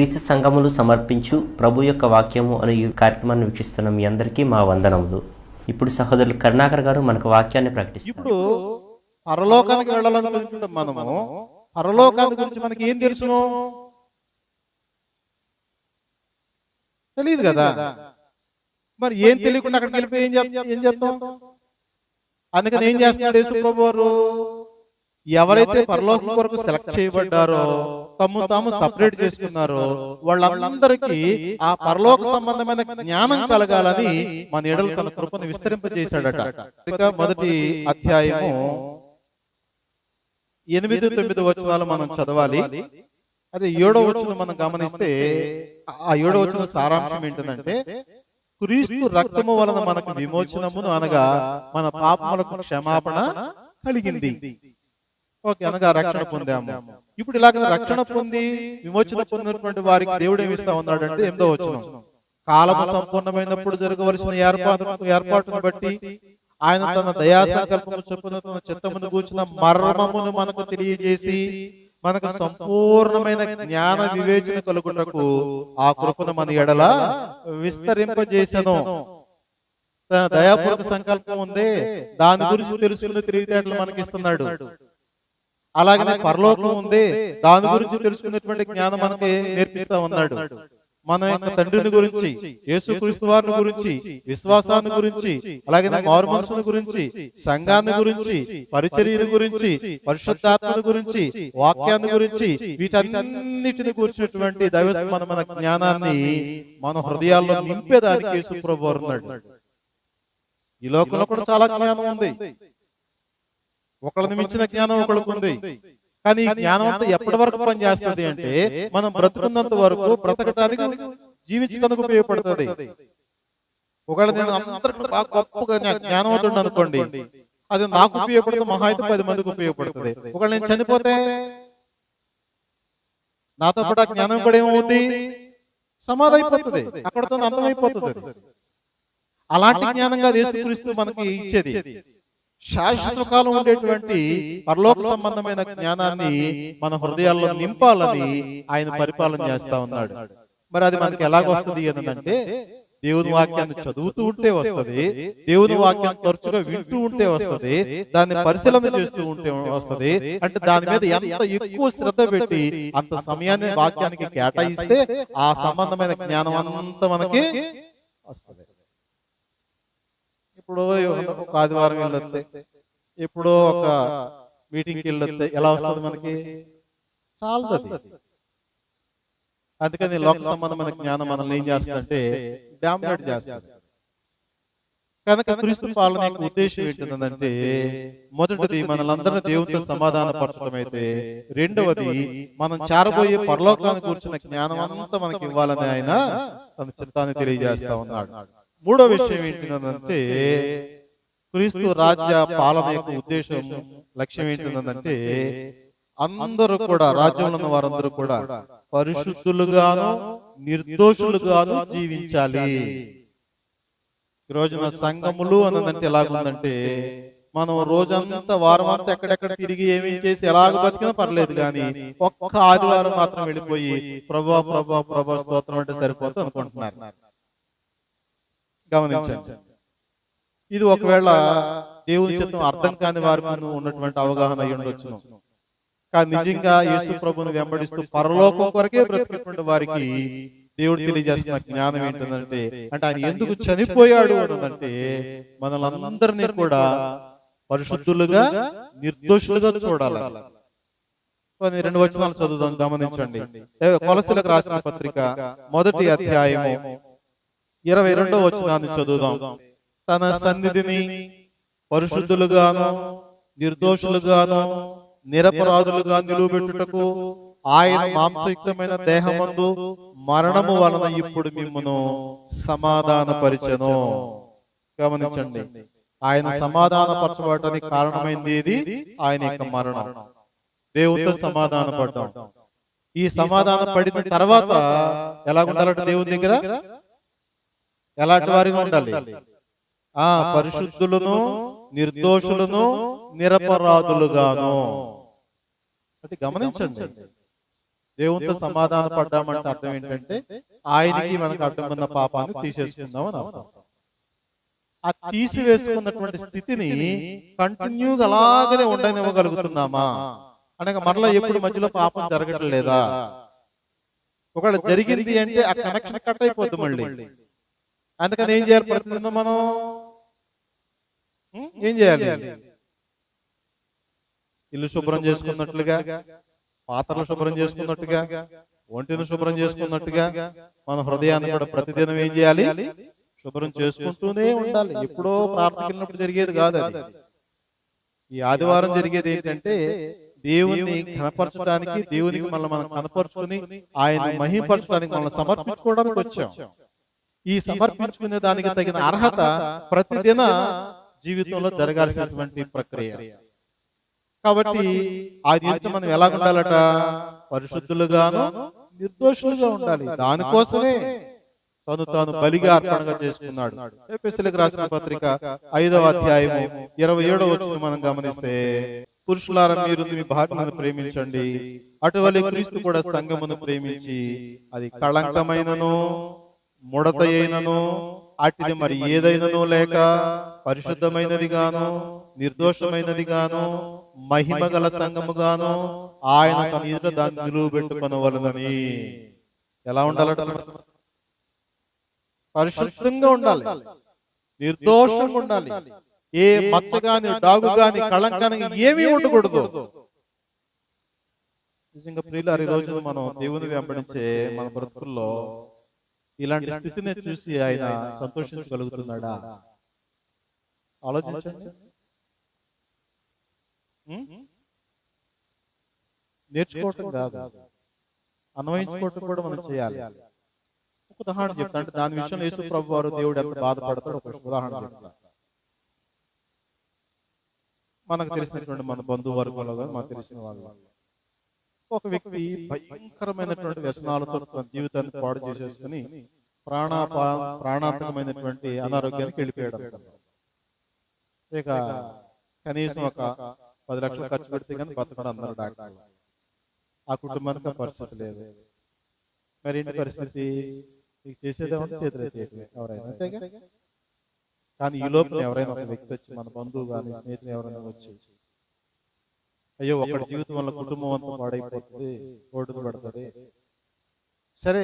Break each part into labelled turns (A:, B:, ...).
A: క్రీస్తు సంఘములు సమర్పించు ప్రభు యొక్క వాక్యము అనే ఈ కార్యక్రమాన్ని వీక్షిస్తున్న మీ అందరికీ మా వందనములు. ఇప్పుడు సహోదరులు కరుణాకర్ గారు మనకు వాక్యాన్ని ప్రకటిస్తారు
B: ఇప్పుడు పరలోకానికి వెళ్ళాలనుకుంటున్నాం మనము పరలోకాన్ని గురించి మనకి ఏం తెలుసును? తెలియదు కదా. మరి ఏం తెలియకుండా అక్కడికి వెళ్ళిపోయి ఏం చేస్తాం? ఏం చేస్తాం? అందుకని ఏం చేస్తున్నాడు యేసుప్రభు వారు ఎవరైతే పరలోకం కొరకు సెలెక్ట్ చేయబడ్డారో తమ్ము తాము సపరేట్ చేసుకున్నారో. వాళ్ళందరికీ ఆ పరలోక సంబంధమైన జ్ఞానం కలగాలని మన ఎడలు తన కృపను విస్తరింపజేశాడట. మొదటి అధ్యాయము ఎనిమిది తొమ్మిది వచనాలు మనం చదవాలి. అదే ఏడో వచనం మనం గమనిస్తే ఆ ఏడో వచనం సారాంశం ఏంటంటే క్రీస్తు రక్తము వలన మనకు విమోచనమును అనగా మన పాపములకు క్షమాపణ కలిగింది. ఓకే అనగా రక్షణ పొందాము. ఇప్పుడు ఇలాగ రక్షణ పొంది విమోచన పొందినటువంటి వారికి దేవుడు ఏమిస్తా ఉన్నాడంటే ఎనిమిదో వచనం. కాలము సంపూర్ణమైనప్పుడు జరగవలసిన ఏర్పాటు ఏర్పాటును బట్టి ఆయన తన దయా సంకల్పము చొప్పున తన చిత్తమును కూర్చున్న మర్మమును మనకు తెలియజేసి మనకు సంపూర్ణమైన జ్ఞాన వివేచన కలుగుటకు ఆ కృపను మన ఎడల విస్తరింపజేసను. తన దయాపూర్వక సంకల్పం ఉంది దాని గురించి తెలుసుకుని తెలివితేటలు మనకి ఇస్తున్నాడు అలాగనే పరలోకం ఉంది దాని గురించి తెలుసుకున్నటువంటి జ్ఞానం మనకి నేర్పిస్తా ఉన్నాడు. మన యొక్క తండ్రిని గురించి యేసుక్రీస్తు వారిని గురించి విశ్వాసాన్ని గురించి అలాగే మారు మనసుని గురించి సంఘాన్ని గురించి పరిచర్యను గురించి పరిశుద్ధాత్మను గురించి వాక్యాన్ని గురించి వీటన్నిటిని గురించినటువంటి దైవ మన జ్ఞానాన్ని మన హృదయాల్లో నింపేదానికి యేసు ప్రభు వారు ఉన్నాడు. ఈ లోకంలో కూడా చాలా జ్ఞానం ఉంది. ఒకళ్ళని మించిన జ్ఞానం ఒకళ్ళకు ఉంది. కానీ జ్ఞానం అంతా ఎప్పటి వరకు పనిచేస్తుంది అంటే మనం బ్రతుకున్నంత వరకు బ్రతకటానికి జీవించడానికి ఉపయోగపడుతుంది. ఒకవేళ నేను అందరికీ బాగా గొప్పగా జ్ఞా- జ్ఞానవంతుడు అనుకోండి అది నాకు ఉపయోగపడుతుంది మహా అయితే పది మందికి ఉపయోగపడుతుంది. ఒకవేళ నేను చనిపోతే నాతో పాటు ఆ జ్ఞానం కూడా ఏమవుతుంది సమాధి అయిపోతుంది. అక్కడతో అంతమైపోతుంది. అలాంటి జ్ఞానంగా యేసుక్రీస్తు మనకి ఇచ్చేది. శాశ్వత కాలం ఉండేటువంటి పరలోక సంబంధమైన జ్ఞానాన్ని మన హృదయాల్లో నింపాలని ఆయన పరిపాలన చేస్తా ఉన్నాడు. మరి అది మనకి ఎలాగొస్తుంది అంటే దేవుని వాక్యాన్ని చదువుతూ ఉంటే వస్తది దేవుని వాక్యాన్ని తరచుగా వింటూ ఉంటే వస్తది దాన్ని పరిశీలన చేస్తూ ఉంటే వస్తది అంటే దాని మీద ఎంత ఎక్కువ శ్రద్ధ పెట్టి అంత సమయాన్ని వాక్యానికి కేటాయిస్తే ఆ సంబంధమైన జ్ఞానం అంతా మనకి వస్తది. ఇప్పుడు ఒక ఆదివారం వెళ్ళొస్తే ఇప్పుడు ఒక మీటింగ్కి వెళ్ళొస్తే ఎలా వస్తుంది మనకి? చాలదు అందుకని లోక సంబంధమైన జ్ఞానం మనల్ని ఏం చేస్తుందంటే డామినేట్ చేస్తుంది. కనుక క్రీస్తు పాలన యొక్క ఉద్దేశం ఏంటంటే మొదటిది మనలందరినీ దేవునితో సమాధాన పరచడం అయితే రెండవది మనం చేరబోయే పరలోకాన్ని కూర్చున్న జ్ఞానం అంతా మనకి ఇవ్వాలని ఆయన తన చిత్తాన్ని తెలియజేస్తా ఉన్నాడు. మూడో విషయం ఏంటంటే క్రీస్తు రాజ్య పాలన యొక్క ఉద్దేశం లక్ష్యం ఏంటంటే అందరూ కూడా రాజ్యంలో ఉన్న వారందరూ కూడా పరిశుద్ధులుగాను నిర్దోషులుగాను జీవించాలి. ఈ రోజున సంఘములు అన్నదంటే ఎలాగుందంటే మనం రోజంతా వారం అంతా ఎక్కడెక్కడ తిరిగి ఏమేం చేసి ఎలాగ బతికినా పర్లేదు కానీ ఒక్క ఆదివారం మాత్రం వెళ్ళిపోయి ప్రభా ప్రభా ప్రభా స్తోత్రం అంటే సరిపోతుంది అనుకుంటున్నారు. గమనించండి. ఇది ఒకవేళ దేవుని చిత్తం అర్థం కాని వారికి ఉన్నటువంటి అవగాహన అయి ఉండొచ్చును కానీ నిజంగా యేసు ప్రభును వెంబడిస్తూ పరలోకం కొరకే బ్రతికినటువంటి వారికి దేవుడు తెలియజేస్తున్న జ్ఞానం ఏంటంటే అంటే ఆయన ఎందుకు చనిపోయాడు అన్నదంటే మనలందరినీ కూడా పరిశుద్ధులుగా నిర్దోషులుగా చూడాలి. కొన్ని రెండు వచనాలు చదువుదాం గమనించండి. కొలసీలకు రాసిన పత్రిక మొదటి అధ్యాయము ఇరవై రెండో వచనాన్ని చదువుదాం. తన సన్నిధిని పరిశుద్ధులుగాను నిర్దోషులుగాను నిరపరాధులుగా నిలువబెట్టుటకు ఆయన మాంసయుక్తమైన దేహమందు మరణము వలన ఇప్పుడు మిమ్మును సమాధానపరిచెను. గమనించండి. ఆయన సమాధానపరచబడటానికి కారణమైంది ఏది? ఆయన యొక్క మరణం. దేవునితో సమాధాన పడ్డాం ఈ సమాధాన పడిన తర్వాత ఎలా ఉండాలంటే దేవుని దగ్గర? ఎలాంటి వారిగా ఉండాలి? ఆ పరిశుద్ధులను నిర్దోషులను నిరపరాధులుగాను. అంటే గమనించండి. దేవునితో సమాధాన పడ్డామంటే అర్థం ఏంటంటే ఆయనకి మనకు అడ్డం ఉన్న పాపాన్ని తీసేసుకుందాం అని అర్థం. ఆ తీసివేసుకున్నటువంటి స్థితిని కంటిన్యూగా అలాగనే ఉండనివ్వగలుగుతున్నామా? అనగా మరలా ఎప్పుడు మధ్యలో పాపం జరగటం లేదా ఒకవేళ జరిగింది అంటే ఆ కనెక్షన్ కట్ అయిపోద్ది మళ్ళీ. అందుకని ఏం చేయాలి ప్రతిదినం మనం? ఏం చేయాలి? ఇల్లు శుభ్రం చేసుకున్నట్లుగా పాత్రలు శుభ్రం చేసుకున్నట్టుగా ఒంటిని శుభ్రం చేసుకున్నట్టుగా మన హృదయాన్ని కూడా ప్రతిదినం ఏం చేయాలి? శుభ్రం చేసుకుంటూనే ఉండాలి. ఎప్పుడో ప్రార్థనకు జరిగేది కాదు అది. ఈ ఆదివారం జరిగేది ఏంటంటే దేవుని కనపరచడానికి దేవునికి మళ్ళీ మనం కనపరుచుకుని ఆయన మహిపరచడానికి మనల్ని సమర్పించుకోవడానికి వచ్చాం. ఈ సమర్పించుకునే దానికి తగిన అర్హత ప్రతిదిన జీవితంలో జరగాల్సినటువంటి ప్రక్రియ. కాబట్టి ఆ జీవితం మనం ఎలా ఉండాలట పరిశుద్ధులుగాను నిర్దోషులుగా ఉండాలి. దానికోసమే తను తాను బలిగా అర్పణగా చేసుకున్నాడు. రాసిన పత్రిక ఐదవ అధ్యాయము ఇరవై ఏడవ వచ్చిన మనం గమనిస్తే పురుషులారా మీరు మీ భార్యను ప్రేమించండి. అటువలి క్రీస్తు కూడా సంఘమును ప్రేమించి అది కళంకమైనను. ముడత అయినను అటిది మరి ఏదైనను లేక పరిశుద్ధమైనది గాను నిర్దోషమైనది గాను మహిమ గల సంఘము గాను ఆయన తన ఎదుట దాన్ని నిలువ పెట్టుకొనవలనని. ఎలా ఉండాలట పరిశుద్ధంగా ఉండాలి. నిర్దోషంగా ఉండాలి. ఏ మచ్చ గాని డాగు గాని కళంకాని ఏమీ ఉండకూడదు. నిజంగా ప్రియులారు ఈ రోజు మనం దేవుని వెంబడించే మన బ్రతుకుల్లో ఇలాంటి స్థితిని చూసి ఆయన సంతోషించగలుగుతున్నాడా? ఆలోచించండి? నేర్చుకోవటం కాదు. అన్వయించుకోవటం కూడా మనం చేయాలి. ఒక ఉదాహరణ చెప్తా అంటే దాని విషయంలో యేసు ప్రభు వారు దేవుడు ఎంత బాధపడతాడు ఒక ఉదాహరణ చెప్తా మనకు తెలిసినటువంటి మన బంధువు వర్గంలో కానీ మనకు తెలిసిన వాళ్ళు. ఒక వ్యక్తి భయంకరమైనటువంటి వ్యసనాలతో తన జీవితాన్ని పాడు చేసేసుకుని ప్రాణాపా ప్రాణాంతకమైనటువంటి అనారోగ్యానికి వెళ్ళిపోయాడు ఇక కనీసం ఒక పది లక్షలు ఖర్చు పెడితే కానీ బతకడం అన్నారు డాక్టర్ ఆ కుటుంబానికి పరిస్థితి లేదు. మరి ఏంటి పరిస్థితి? మీకు చేసేదేమంటే చేతులైతే ఎవరైనా అంతేగా? కానీ ఈ లోపల ఎవరైనా ఒక వ్యక్తి వచ్చి మన బంధువు కానీ స్నేహితులు ఎవరైనా వచ్చి అయ్యో ఒకటి జీవితం వల్ల కుటుంబం అంతా పాడైపోతుంది ఓటుకు పడుతుంది. సరే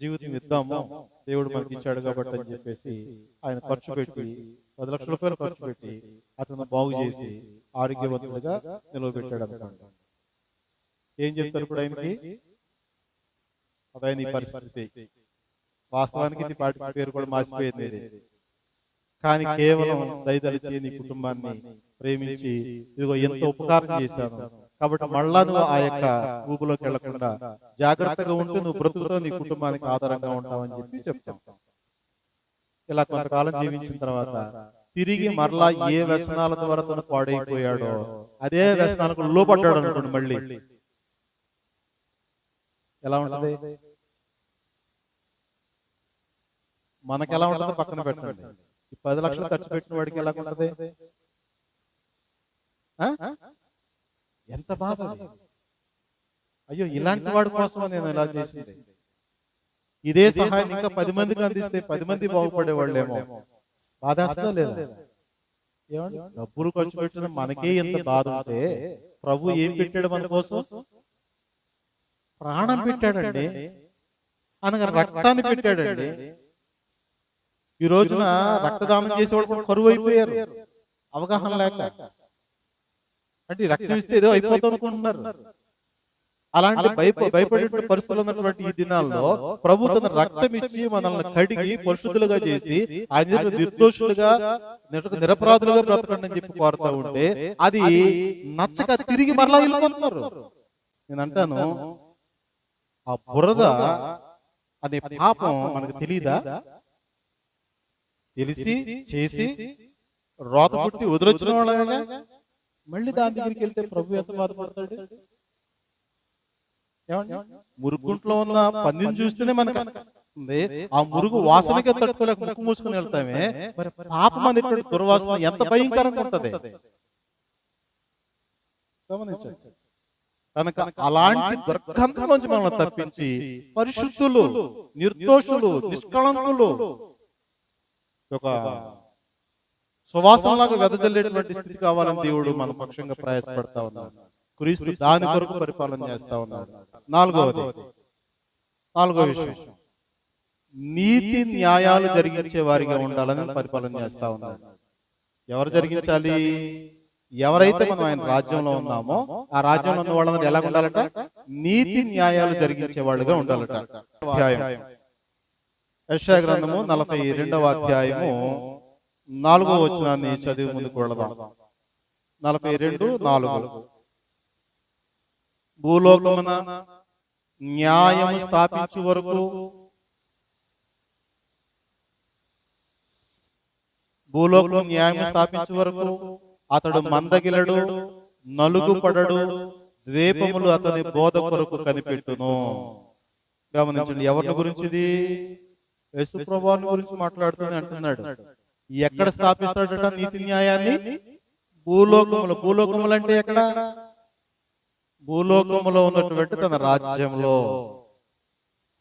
B: జీవితం ఇద్దాము దేవుడు మనకి ఇచ్చాడు కాబట్టి అని చెప్పేసి ఆయన ఖర్చు పెట్టి పది లక్షల రూపాయలు ఖర్చు పెట్టి అతను బాగు చేసి ఆరోగ్యవంతుడిగా నిలవబెట్టాడు అనుకోండి ఏం చెప్తారు ఇప్పుడు ఆయనకి? అదైన ఈ పరిస్థితి. వాస్తవానికి ఇది పాటి పేరు కూడా మాసిపోయింది ఇది కానీ కేవలం దయదలిచి నీ కుటుంబాన్ని ప్రేమించి ఇదిగో ఎంత ఉపకారం చేశాను. కాబట్టి మళ్ళా నువ్వు ఆ యొక్క ఊపులోకి వెళ్ళకుండా జాగ్రత్తగా ఉంటే నువ్వు బ్రతుకుతో నీ కుటుంబానికి ఆధారంగా ఉంటావని చెప్పి చెప్తాం. ఇలా కొంతకాలం జీవించిన తర్వాత తిరిగి మరలా ఏ వ్యసనాల ద్వారా తను పాడైపోయాడో అదే వ్యసనాలకు లోపడ్డాడు అనుకోండి మళ్ళీ. ఎలా ఉంటది? మనకి ఎలా ఉంటుందో పక్కన పెట్టండి. పది లక్షలు ఖర్చు పెట్టిన వాడికి ఎలా ఉంటది? ఎంత బాధ. అయ్యో ఇలాంటి వాడి కోసం నేను ఇలా చేసింది? ఇదే సహాయం ఇంకా పది మందికి అందిస్తే పది మంది బాగుపడే వాళ్ళేమో బాధ వస్తుందా లేదా? ఏమండి? డబ్బులు ఖర్చు పెట్టిన మనకే ఎంత బాధ ఉంటే ప్రభు ఏం పెట్టాడు మన కోసం? ప్రాణం పెట్టాడండి. అనగా రక్తాన్ని పెట్టాడండి. ఈ రోజున రక్తదానం చేసేవాళ్ళు కూడా కరువు అయిపోయారు అవగాహన లేక. అంటే ఈ రక్తం ఇస్తే ఏదో అయిపోతాం అనుకుంటున్నారు అలాంటి భయప భయపడే పరిస్థితులు ఉన్నటువంటి ఈ దినాల్లో ప్రభు తన రక్తం ఇచ్చి మనల్ని కడిగి పరిశుద్ధులుగా చేసి ఆయన నిర్దోషులుగా నిర- నిరపరాధులుగా బ్రతకండి అని చెప్పి కోరుతా ఉంటే అది నచ్చక తిరిగి మరలా వెళ్ళిపోతున్నారు. నేను అంటాను ఆ బురద అనే పాపం మనకు తెలీదా? తెలిసి చేసి రోత పుట్టి వదిలొచ్చిన వాళ్ళగా మళ్ళీ దాని దగ్గరికి వెళ్తే ప్రభు ఎంత బాధపడతాడు? ఏమండి? మురుగుంట్లో ఉన్న పందిని చూస్తేనే మనకు ఉంది ఆ మురుగు వాసనకే తట్టుకోలేక ముక్కు మూసుకుని వెళ్తామే. మరి పాపం అనేటువంటి దుర్వాసన ఎంత భయంకరంగా ఉంటది? గమనించండి. కనుక అలాంటి దుర్గంధం నుంచి మనల్ని తప్పించి పరిశుద్ధులు నిర్దోషులు నిష్కళంకులు. ఒక సువాసనలాగా వెదజల్లేటువంటి స్థితి కావాలని దేవుడు మన పక్షంగా ప్రయాసపడతా ఉన్నాడు. క్రీస్తు దాని కొరకు పరిపాలన చేస్తా ఉన్నాడు. నాలుగవది. నాలుగో విషయం. నీతి న్యాయాలు జరిగించే వారిగా ఉండాలని పరిపాలన చేస్తా ఉన్నాడు. ఎవరు జరిగించాలి? ఎవరైతే మనం ఆయన రాజ్యంలో ఉన్నామో ఆ రాజ్యంలో ఉన్న వాళ్ళందరూ ఎలా ఉండాలట? నీతి న్యాయాలు జరిగించే వాళ్ళుగా ఉండాలట. అధ్యాయం. యెషయా గ్రంథము నలభై రెండవ అధ్యాయము నాలుగో వచనాన్ని చదివి ముందుకు వెళదాం. నలభై రెండు నాలుగు. భూలోకమున న్యాయము స్థాపించు వరకు భూలోకంలో న్యాయం స్థాపించే వరకు అతడు మందగిలడు నలుగుపడడు ద్వీపములు అతని బోధ కొరకు కనిపెట్టును. గమనించండి ఎవరి గురించి? ఇది యేసుప్రభుని గురించి మాట్లాడుతుంది అంటున్నాడు. ఎక్కడ స్థాపిస్తాడట నీతి న్యాయాన్ని? భూలోకములు. భూలోకములు. అంటే ఎక్కడ? భూలోకములో ఉన్నటువంటి తన రాజ్యంలో.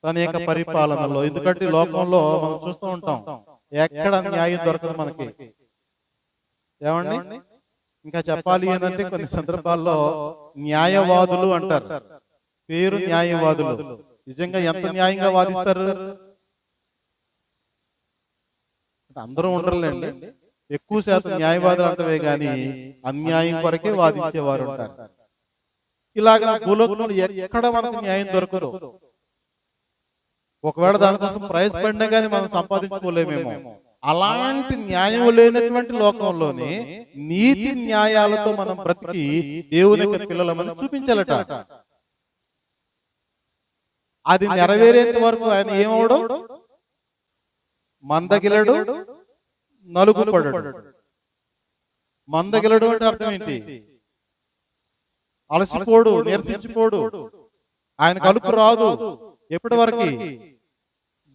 B: తన యొక్క పరిపాలనలో. ఎందుకంటే లోకంలో మనం చూస్తూ ఉంటాం. ఎక్కడ న్యాయం దొరకదు మనకి. ఏమండి? ఇంకా చెప్పాలి ఏంటంటే కొన్ని సందర్భాల్లో న్యాయవాదులు అంటారు. పేరు న్యాయవాదులు. నిజంగా ఎంత న్యాయంగా వాదిస్తారు? అందరూ ఉండరులేండి. ఎక్కువ శాతం న్యాయవాదులు అంటవే గాని అన్యాయం కొరకే వాదించేవారు ఉంటారు ఇలాగ భూలోకంలో ఎక్కడ మనకు న్యాయం దొరకదు. ఒకవేళ దానికోసం ప్రైజ్ పడినా కానీ మనం సంపాదించుకోలేమేమో. అలాంటి న్యాయం లేనటువంటి లోకంలోనే నీతి న్యాయాలతో మనం బ్రతికి దేవుని యొక్క పిల్లలమని చూపించాలట. అది నెరవేరేంత వరకు ఆయన ఏమవడు? మందగిలడు నలుగు పడడు మందగిలడు అంటే అర్థం ఏంటి? అలసిపోడు నిరసించిపోడు ఆయన కలుపు రాదు. ఎప్పటి వరకు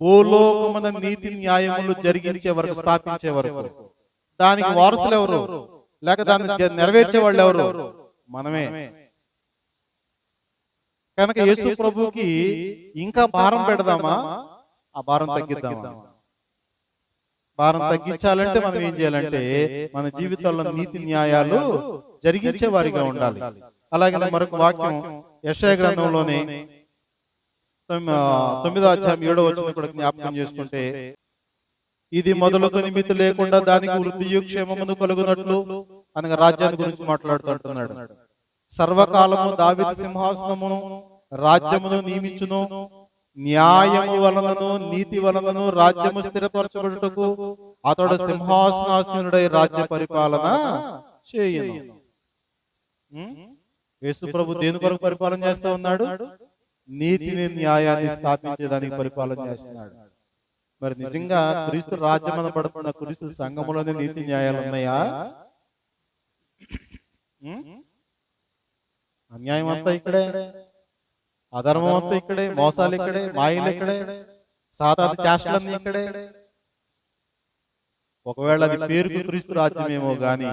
B: భూలోకమున నీతి న్యాయములు జరిగించే వరకు స్థాపించే వరకు. దానికి వారసులు ఎవరు? లేక దాన్ని నెరవేర్చే వాళ్ళు ఎవరు? మనమే. కనుక యేసు ప్రభుకి ఇంకా భారం పెడదామా? ఆ భారం తగ్గిద్దామా? భారం తగ్గించాలంటే మనం ఏం చేయాలంటే మన జీవితాల్లో నీతి న్యాయాలు జరిగించే వారిగా ఉండాలి. అలాగే మరొక వాక్యం యశయ గ్రంథంలోనే తొమ్మిదో అధ్యాయం ఏడో వచ్చిన కూడా జ్ఞాపకం చేసుకుంటే ఇది మొదలుకొని మితి లేకుండా దానికి వృద్ధియు క్షేమమును కలుగునట్లు అనగా రాజ్యాన్ని గురించి మాట్లాడుతుంటున్నాడు. సర్వకాలము దావిద సింహాసనమును రాజ్యమును నియమించును. న్యాయము వలనను నీతి వలనను రాజ్యము స్థిరపరచబడుటకు అతడు సింహాసనాసీనుడై రాజ్య పరిపాలన చేయును? యేసు ప్రభు దేని కొరకు పరిపాలన చేస్తా ఉన్నాడు? నీతిని న్యాయాన్ని స్థాపించేదానికి పరిపాలన చేస్తున్నాడు. మరి నిజంగా క్రీస్తు రాజ్యం పడుతున్న క్రీస్తు సంఘములోనే నీతి న్యాయాలు ఉన్నాయా? అన్యాయం అంతా ఇక్కడే. అధర్మం అంతా ఇక్కడే మోసాలు ఇక్కడే మాయలు ఇక్కడే సాతాత చేష్టలన్నీ ఇక్కడే ఒకవేళ అది పేరుకు క్రీస్తు రాజ్యమేమో గాని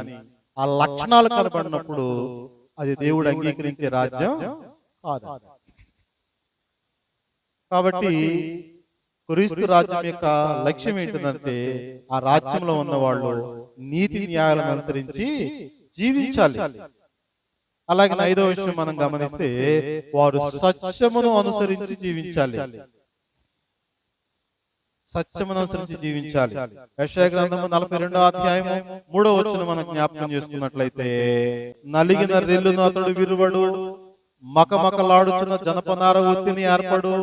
B: ఆ లక్షణాలు కనబడినప్పుడు అది దేవుడు అంగీకరించే రాజ్యం కాదు కాబట్టి క్రీస్తు రాజ్యం యొక్క లక్ష్యం ఏంటంటే ఆ రాజ్యంలో ఉన్న వాళ్ళు నీతి న్యాయాలను అనుసరించి జీవించాలి అలాగే ఐదో విషయం మనం గమనిస్తే వారు సత్యమును అనుసరించి జీవించాలి. సత్యమును అనుసరించి జీవించాలి. యెషయా గ్రంథము నలభై రెండో అధ్యాయము మూడో వచ్చిన మనం జ్ఞాపకం చేసుకున్నట్లయితే నలిగిన రెల్లును అతడు విరువడు. మకమకలాడుచున్న జనపనార ఒత్తిని ఏర్పడు.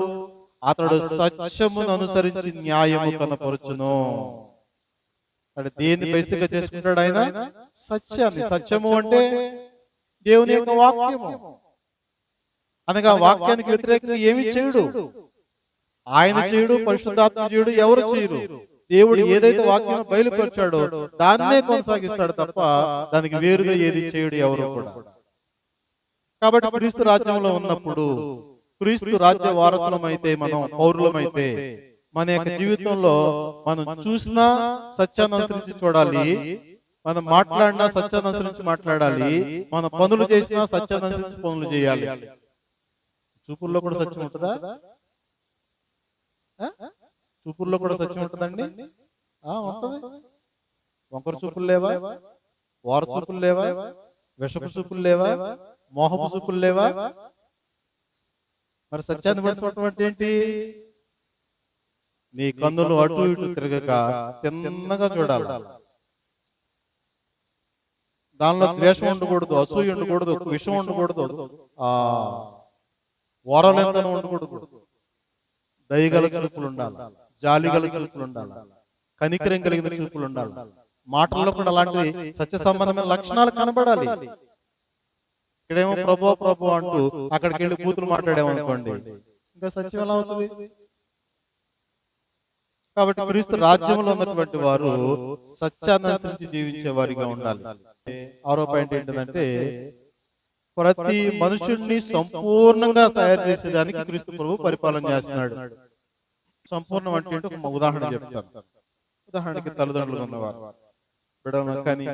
B: అతడు సత్యమును అనుసరించి న్యాయము కనపరుచును అంటే దేన్ని బేసిక్గా చేసుకుంటాడు ఆయన? సత్యాన్ని. సత్యము అంటే దేవుని యొక్క వాక్యము. అనగా వాక్యానికి వ్యతిరేకంగా ఏమి చేయడు. ఆయన చేయుడు పరిశుద్ధాత్మ చేయుడు ఎవరు చేయరు. దేవుడు ఏదైతే వాక్యం బయలుపరిచాడో దాన్నే కొనసాగిస్తాడు తప్ప దానికి వేరుగా ఏది చేయడు ఎవరు కూడా. కాబట్టి క్రీస్తు రాజ్యంలో ఉన్నప్పుడు క్రీస్తు రాజ్య వారసులమైతే మనం పౌరులమైతే మన యొక్క జీవితంలో మనం చూసినా సత్యాన్ని అనుసరించి చూడాలి. మనం మాట్లాడినా సత్యాన్ని అనుసరించి మాట్లాడాలి. మన పనులు చేసినా సత్యాన్ని అనుసరించి పనులు చేయాలి. చూపుల్లో కూడా సత్యం ఉంటుందా? చూపుల్లో కూడా సత్యం ఉంటుందండి. ఉంటది. వంకర చూపులు లేవా? వార చూపులు లేవా? విషపు చూపులు లేవా? మోహపు చూపులు లేవా? మరి సత్యాన్ని పరచడం అంటే ఏంటి? నీ కన్నులు అటు ఇటు తిరగక తిన్నగా చూడాలి. దానిలో ద్వేషం ఉండకూడదు అసూయ ఉండకూడదు విషం ఉండకూడదు. ఆ ఓరలెంతనం ఉండకూడదు. దయగల చూపులు ఉండాలి. జాలిగల చూపులు ఉండాలి. కనికరం కలిగిన చూపులు ఉండాలి. మాటల్లో కూడా అలాంటి సత్య సంబంధమైన లక్షణాలు కనబడాలి. ఇక్కడేమో ప్రభు ప్రభు అంటూ అక్కడికి వెళ్ళి కూతురు మాట్లాడేమనుకోండి ఇంకా సత్యం ఎలా అవుతుంది? కాబట్టి క్రీస్తు రాజ్యంలో ఉన్నటువంటి వారు సత్యాన్ని అనుసరించి జీవించే వారిగా ఉండాలి. ఆరో పాయింట్ ఏంటంటే ప్రతి మనుషుడిని సంపూర్ణంగా తయారు చేసేదానికి క్రీస్తు ప్రభు పరిపాలన చేస్తున్నాడు. సంపూర్ణం అంటే ఒక ఉదాహరణ చెప్తాను. ఉదాహరణకి తల్లిదండ్రులు ఉన్నవారు. బిడ్డలను కని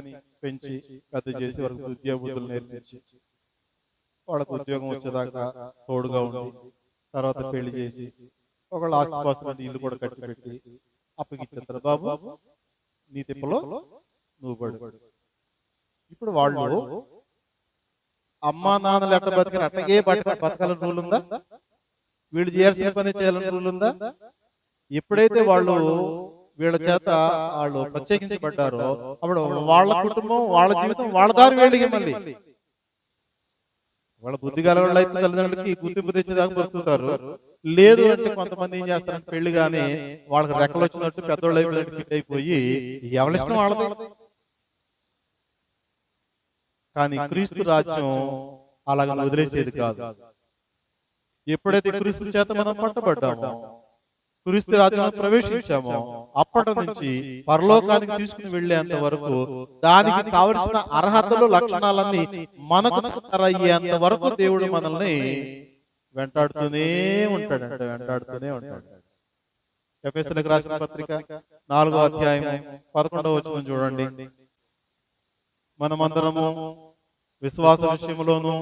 B: పెంచి పెద్ద చేసి వారికి ఉద్యోగ బుద్ధులు నేర్పించి వాళ్ళకు ఉద్యోగం వచ్చేదాకా తోడుగా ఉండి తర్వాత పెళ్ళి చేసి ఒకళ్ళ ఆస్తిపాస్తులు ఇల్లు కూడా కట్టి పెట్టి అప్పగిచ్చేస్తారు. బాబు నీ తిప్పలో నువ్వు పడు. ఇప్పుడు వాళ్ళు అమ్మా నాన్నలు ఎట్ట బతికిన అట్టగే బతక బతకాలని రూల్ ఉందా? వీళ్ళు చేయాల్సిన పని చేయాలని రూల్ ఉందా? ఎప్పుడైతే వాళ్ళు వీళ్ళ చేత వాళ్ళు ప్రత్యేకించబడ్డారో అప్పుడు వాళ్ళ కుటుంబం వాళ్ళ జీవితం వాళ్ళ దారి వేడిగా మళ్ళీ. వాళ్ళ బుద్ధి గల వాళ్ళు అయితే తల్లిదండ్రులకి గుర్తింపు తెచ్చేదాకా బతుకుతారు. లేదు అంటే కొంతమంది ఏం చేస్తారంటే పెళ్ళి గాని వాళ్ళకి రెక్కలు వచ్చినట్టు పెద్దోళ్ళు అయిపోయినట్టు అయిపోయి ఎవరిష్టం వాళ్ళది? కానీ క్రీస్తు రాజ్యం అలాగ వదిలేసేది కాదు. ఎప్పుడైతే క్రీస్తు చేత మనం పట్టబడ్డామో క్రీస్తు రాజ్యంలో ప్రవేశించామో అప్పటి నుంచి పరలోకానికి తీసుకుని వెళ్ళేంత వరకు దానికి కావలసిన అర్హతలు లక్షణాలన్నీ మనకు అయ్యేంత వరకు దేవుడు మనల్ని వెంటాడుతూనే ఉంటాడంట వెంటాడుతూనే ఉంటాడు. ఎఫ్ఎస్ఎల్కి రాసిన పత్రిక నాలుగో అధ్యాయం పదకొండవ వచ్చిన చూడండి. మనమందరము విశ్వాస విషయంలోను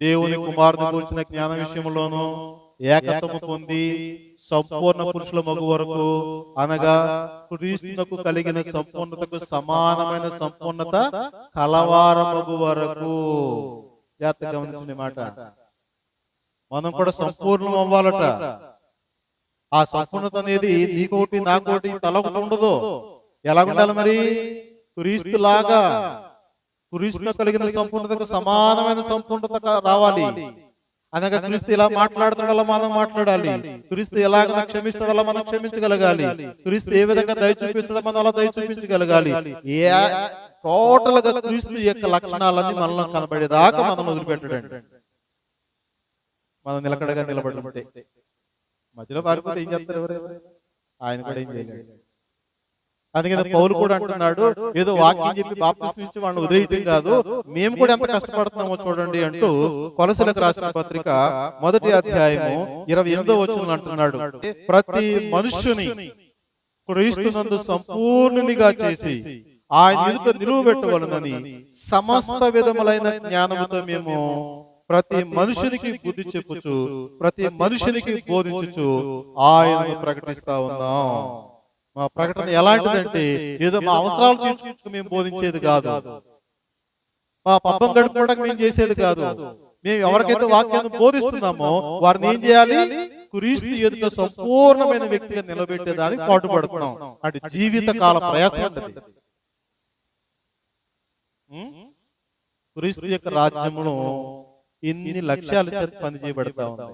B: దేవుని కుమారుని కూర్చిన జ్ఞాన విషయంలోను ఏకత్వము పొంది సంపూర్ణ పురుషుల మగు వరకు అనగా క్రీస్తునకు కలిగిన సంపూర్ణతకు సమానమైన సంపూర్ణత కలవారమగు వరకు. జాగ్రత్త గమనించండి మాట. మనం కూడా సంపూర్ణం అవ్వాలట. ఆ సంపూర్ణత అనేది నీకోటి నాకోటి తలొకటి ఉండదు ఎలా ఉండాలి మరి? క్రీస్తు లాగా క్రీస్తు కలిగిన సంపూర్ణతకు సమానమైన సంపూర్ణత రావాలి. అనగా క్రీస్తు ఇలా మాట్లాడతాడు అలా మనం మాట్లాడాలి. క్రీస్తు ఎలాగ క్షమిస్తాడు అలా మనం క్షమించగలగాలి. క్రీస్తు ఏ విధంగా దయ చూపిస్తాడో మనం అలా దయ చూపించగలగాలి. ఏ టోటల్గా క్రీస్తు యొక్క లక్షణాలన్నీ మనలో కనబడేదాకా మనం వదిలిపెట్టడండి. మనం నిలకడగా నిలబడి ఉంటే మధ్యలో పారిపోతే ఏం చేస్తారు ఎవరైనా? ఆయన కూడా ఏం చేయలేడు. అందుకని పౌలు కూడా అంటున్నాడు ఏదో వాక్యం చెప్పి బాప్తిస్మ ఇచ్చి వాళ్ళని వదిలేయటం కాదు. మేము కూడా ఎంత కష్టపడుతున్నామో చూడండి అంటూ కొలసలకు రాసిన పత్రిక మొదటి అధ్యాయము ఇరవై ఎనిమిదో వచ్చిన అంటున్నాడు. ప్రతి మనుష్యుని క్రీస్తునందు సంపూర్ణునిగా చేసి ఆయన ఎదుట నిలువ పెట్టవలనని సమస్త విధములైన జ్ఞానముతో మేము ప్రతి మనుషునికి బుద్ధి చెప్పుచు ప్రతి మనుషునికి బోధించుచు ఆయనను ప్రకటిస్తా ఉన్నాం. మా ప్రకటన ఎలాంటిదంటే ఏదో మా అవసరాలు తీర్చుకుంటూ మేము బోధించేది కాదు. మా పబ్బం గడుపుకోవడానికి మేము చేసేది కాదు. మేము ఎవరికైతే వాక్యాన్ని బోధిస్తున్నామో వారిని ఏం చేయాలి? క్రీస్తు ఎదుట సంపూర్ణమైన వ్యక్తిగా నిలబెట్టేదానికి పాటుపడుతున్నాం. అంటే జీవిత కాల ప్రయాసం? క్రీస్తు యొక్క రాజ్యమును ఇన్ని లక్ష్యాలు చేత పనిచేయబడతా ఉంది.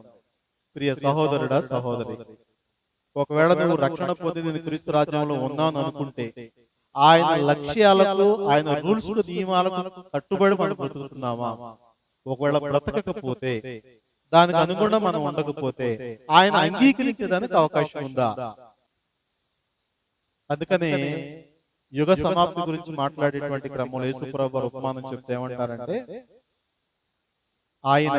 B: ప్రియ సహోదరుడా సహోదరి. ఒకవేళ నువ్వు రక్షణ పొంది నేను క్రీస్తు రాజ్యంలో ఉన్నాను అనుకుంటే ఆయన లక్ష్యాలకు ఆయన రూల్స్ నియమాలకు కట్టుబడి మనం బ్రతుకుతున్నామా? ఒకవేళ బ్రతకకపోతే దానికి అనుగుణంగా మనం ఉండకపోతే ఆయన అంగీకరించేదానికి అవకాశం ఉందా? అందుకనే యుగ సమాప్తి గురించి మాట్లాడేటువంటి క్రమంలో యేసుప్రభు వారు ఉపమానం చెప్తే ఏమంటారంటే ఆయన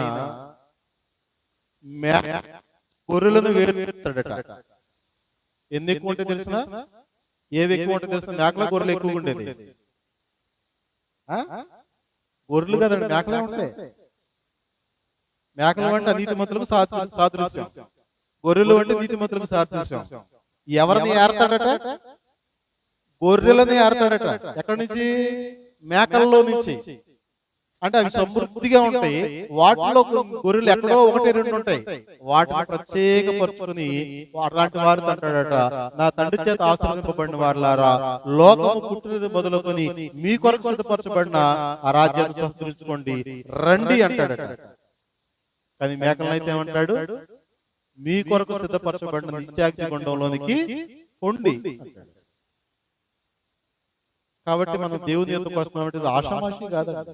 B: గొర్రెలను వేరుతాడట. ఎన్ని ఎక్కువ ఉంటే తెలిసిన? ఏవి ఎక్కువ ఉంటే తెలిసిన? మేకల గొర్రెలు ఎక్కువ ఉండేది? గొర్రెలు కదండి మేకలే ఉంటాయి మేకలు అంటే నీతిమంతులకు సాదృ- సాదృశ్యం. గొర్రెలు అంటే నీతిమంతులకు సాదృశ్యం. ఎవరిని ఏరతాడట గొర్రెలని ఏరతాడట ఎక్కడి నుంచి? మేకల్లో నుంచి. అంటే అవి సమృద్ధిగా ఉంటాయి. వాటిలో గొర్రెలు ఎక్కడో ఒకటి రెండు ఉంటాయి. వాటిని ప్రత్యేకపరుచుకుని అలాంటి వారు అంటాడట నా తండ్రి చేత ఆశ్రదింపబడిన వారులారా లోకము పుట్టినది మొదలుకొని మీ కొరకు సిద్ధపరచబడిన ఆ రాజ్యాన్ని సంతరించుకోండి రండి అంటాడట. కానీ మేకలను అయితే ఏమంటాడు? మీ కొరకు సిద్ధపరచబడిన నిత్యాగ్ని గుండంలోనికి అంటాడు. కాబట్టి మనం దేవుని ఎందుకు వస్తున్నామంటే ఇది ఆషామాషి కాదండి.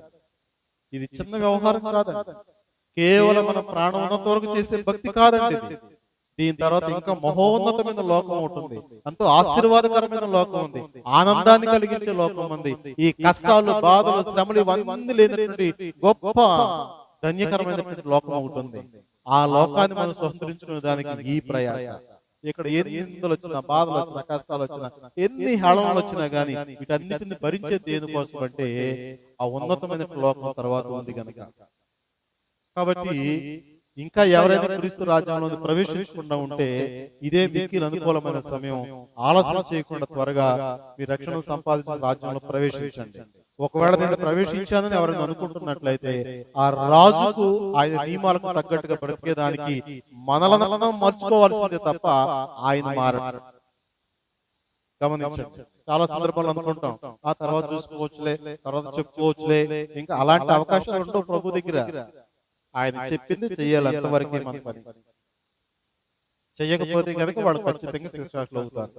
B: ఇది చిన్న వ్యవహారం కాదండి. కేవలం మన ప్రాణం ఉన్నంత వరకు చేసే భక్తి కాదండి దీని తర్వాత ఇంకా మహోన్నతమైన లోకం ఉంటుంది ఎంతో ఆశీర్వాదకరమైన లోకం ఉంది. ఆనందాన్ని కలిగించే లోకం ఉంది. ఈ కష్టాలు బాధలు శ్రమలు ఇవన్నీ లేనటువంటి గొప్ప ధన్యకరమైనటువంటి లోకం ఉంటుంది ఆ లోకాన్ని మనం స్వతంత్రించుకునే దానికి ఈ ప్రయాస. ఇక్కడ ఎన్ని నిందలు వచ్చినా బాధలు వచ్చినా కష్టాలు వచ్చినా ఎన్ని హేళనలు వచ్చినా గానీ వీటన్నిటిని భరించే దేనికోసం అంటే ఆ ఉన్నతమైన లోకం తర్వాత ఉంది కనుక కాబట్టి ఇంకా ఎవరైనా క్రీస్తు రాజ్యంలో ప్రవేశించకుండా ఉంటే ఇదే మీకు అనుకూలమైన సమయం ఆలస్యం చేయకుండా త్వరగా మీ రక్షణ సంపాదించిన రాజ్యంలో ప్రవేశించండి. ఒకవేళ నేను ప్రవేశించానని ఎవరైనా అనుకుంటున్నట్లయితే ఆ రాజుకు ఆయన నియమాలకు తగ్గట్టుగా బ్రతికేదానికి మనలను మర్చుకోవాల్సిందే తప్ప ఆయన మారడు. గమనించండి. చాలా సందర్భాలు అనుకుంటాం. ఆ తర్వాత చూసుకోవచ్చులే తర్వాత చెప్పుకోవచ్చులే ఇంకా అలాంటి అవకాశాలు ఉండవు ప్రభు దగ్గర ఆయన చెప్పింది చెయ్యాలి అంతవరకే మన పని. చెయ్యకపోతే కనుక వాడు ఖచ్చితంగా శిక్షాట్లు అవుతారు.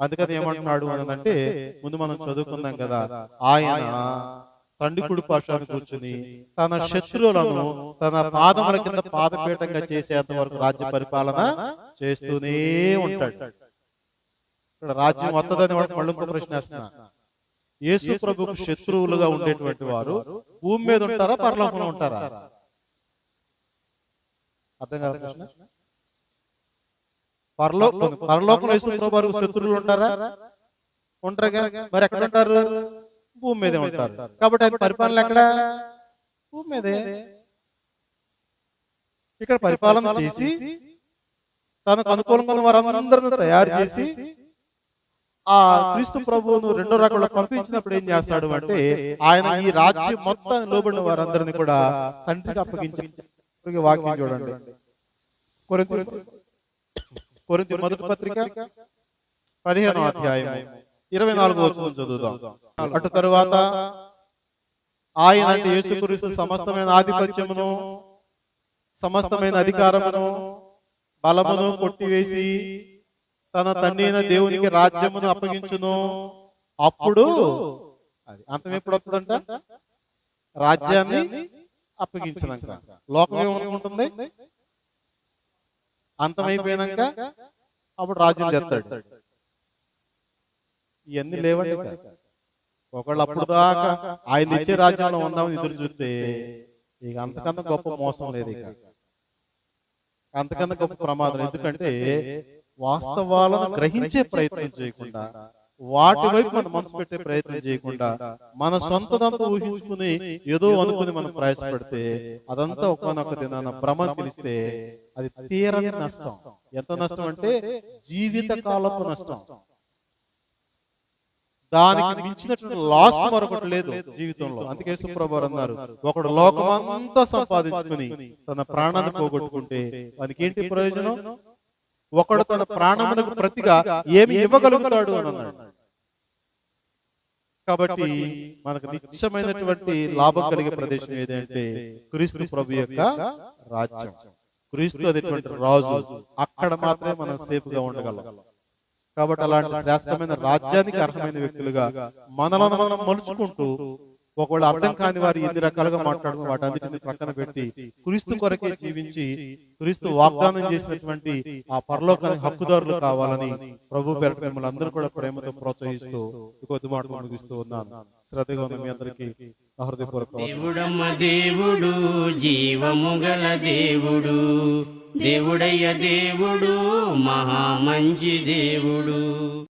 B: అందుకని ఏమంటున్నాడు అని అంటే ముందు మనం చదువుకుందాం కదా ఆయన తండ్రి కుడి పాశాన్ని కూర్చుని తన శత్రువులను తన పాదముల కింద పాదపీఠంగా చేసేంత వరకు రాజ్య పరిపాలన చేస్తూనే ఉంటాడు. ఇక్కడ రాజ్యం వస్తుందని వాడు మళ్ళీ ఇంకో ప్రశ్న వేస్తున్నా. యేసు ప్రభుకు శత్రువులుగా ఉండేటువంటి వారు భూమి మీద ఉంటారా పరలోకంలో ఉంటారా? అర్థం కాదు ప్రశ్న? పరలోకం పరలోకంలో యేసు ప్రభు శత్రువులు ఉంటారా? ఉంటారుగా మరి ఎక్కడ ఉంటారు? భూమి మీదే ఉంటారు. కాబట్టి ఆయన పరిపాలన ఎక్కడ? భూమి మీదే. ఇక్కడ పరిపాలన చేసి తనకు అనుకూలంగా వారందరిని తయారు చేసి ఆ క్రీస్తు ప్రభువును రెండో రకంలో పంపించినప్పుడు ఏం చేస్తాడు అంటే ఆయన ఈ రాజ్యం మొత్తం లోబడిన వారందరిని కూడా తండ్రికి అప్పగించి వాక్యం చూడండి. కొరింథీ మొదటి పత్రిక పదిహేనో అధ్యాయం ఇరవై నాలుగో వచ్చిన చదువుదాం. అటు తరువాత ఆయన అంటే యేసుక్రీస్తు సమస్తమైన ఆధిపత్యమును సమస్తమైన అధికారమును బలమును కొట్టివేసి తన తండ్రి అయిన దేవునికి రాజ్యమును అప్పగించును. అప్పుడు అది అంతం ఎప్పుడు వస్తుందంట రాజ్యాన్ని అప్పగించినాక లోకం ఏమనుకుంటుంది? అంతమైపోయినాక అప్పుడు రాజ్యం చేస్తాడు. ఇవన్నీ లేవండి. ఒకళ్ళు అప్పుడు దాకా ఆయన ఇచ్చే రాజ్యంలో ఉందామని ఎదురు చూస్తే ఇక అంతకన్నా గొప్ప మోసం లేదు ఇక. అంతకన్నా గొప్ప ప్రమాదం. ఎందుకంటే వాస్తవాలను గ్రహించే ప్రయత్నం చేయకుండా వాటి వైపు మన మనసు పెట్టే ప్రయత్నం చేయకుండా మన సొంతదంతా ఊహించుకుని ఏదో అనుకుని మనం ప్రయాసపడితే అదంతా ఒకనొక దినాన భ్రమ తెలిస్తే అది తీరని నష్టం. ఎంత నష్టం అంటే జీవిత కాలపు నష్టం. దానికి మించినటువంటి లాస్ మరొకటి లేదు జీవితంలో. అందుకే సుప్రభు అన్నారు ఒకడు లోకమంతా సంపాదించుకుని తన ప్రాణాన్ని పోగొట్టుకుంటే వానికి ఏంటి ప్రయోజనం? ఒకడు తన ప్రాణమునకు ప్రతిగా ఏమి ఇవ్వగలుగుతాడు అని అన్నాడు. కాబట్టి మనకు నిత్యమైనటువంటి లాభం కలిగే ప్రదేశం ఏదంటే క్రీస్తు ప్రభు యొక్క రాజ్యం. క్రీస్తు అనేటువంటి రాజు. అక్కడ మాత్రమే మనం సేఫ్గా ఉండగలం. కాబట్టి అలాంటి శ్రేష్టమైన రాజ్యానికి అర్హమైన వ్యక్తులుగా మనలను మనం మలుచుకుంటూ ఒకవేళ అర్థం కాని వారు ఎన్ని రకాలుగా మాట్లాడుకుని వాటన్నిటిని ప్రక్కన పెట్టి క్రీస్తు కొరకే జీవించి క్రీస్తు వాగ్దానం చేసినటువంటి ఆ పరలోకానికి హక్కుదారులు కావాలని ప్రభు పేరు మిమ్మల్ని అందరూ కూడా ప్రేమతో ప్రోత్సహిస్తూ కొద్ది మాటలు ముగిస్తూ ఉన్నాను. శ్రద్ధగా ఉన్న మీ అందరికీ.
C: దేవుడమ్మ దేవుడు జీవము గల దేవుడు. దేవుడయ్య దేవుడు మహా మంచి దేవుడు.